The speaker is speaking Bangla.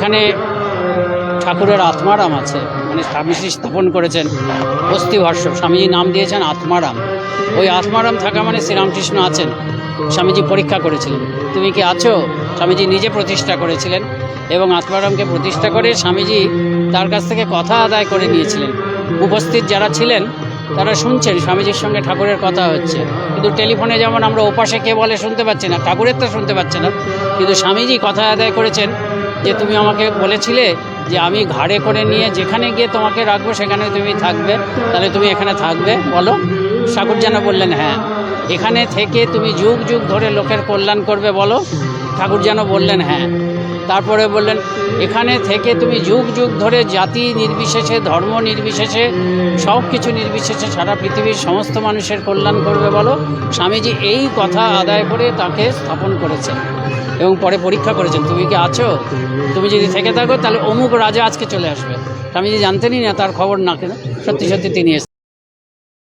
এখানে ঠাকুরের আত্মারাম আছে। মানে স্বামীজি স্থাপন করেছেন অস্থি ভাষ্য স্বামীজি নাম দিয়েছেন আত্মারাম। ওই আত্মারাম থাকা মানে শ্রীরামকৃষ্ণ আছেন। স্বামীজি পরীক্ষা করেছিলেন। তুমি কি আছো? স্বামীজি নিজে প্রতিষ্ঠা করেছিলেন এবং আত্মারামকে প্রতিষ্ঠা করে স্বামীজি তার কাছ থেকে কথা আদায় করে নিয়েছিলেন। উপস্থিত যারা ছিলেন তারা শুনছেন, স্বামীজির সঙ্গে ঠাকুরের কথা হচ্ছে। কিন্তু টেলিফোনে যেমন আমরা ওপাশে কে বলে শুনতে পাচ্ছি না, ঠাকুরের তো শুনতে পাচ্ছে না। কিন্তু স্বামীজি কথা আদায় করেছেন যে, তুমি আমাকে বলেছিলে যে, আমি ঘাড়ে করে নিয়ে যেখানে গিয়ে তোমাকে রাখব, সেখানে তুমি থাকবে। তাহলে তুমি এখানে থাকবে, বলো। ঠাকুর যেন বললেন হ্যাঁ এখানে থেকে তুমি যুগ যুগ ধরে লোকের কল্যাণ করবে, বলো। ঠাকুর যেন বললেন হ্যাঁ। তারপরে বললেন, এখানে থেকে তুমি যুগ যুগ ধরে জাতি নির্বিশেষে, ধর্ম নির্বিশেষে সব কিছু নির্বিশেষে সারা পৃথিবীর সমস্ত মানুষের কল্যাণ করবে বলো। স্বামীজি এই কথা আদায় করে তাকে স্থাপন করেছেন এবং পরে পরীক্ষা করেছেন, তুমি কি আছো? তুমি যদি থেকে থাকো, তাহলে অমুক রাজা আজকে চলে আসবে। স্বামীজি জানতেনই না তার খবর না কেন, সত্যি সত্যি তিনি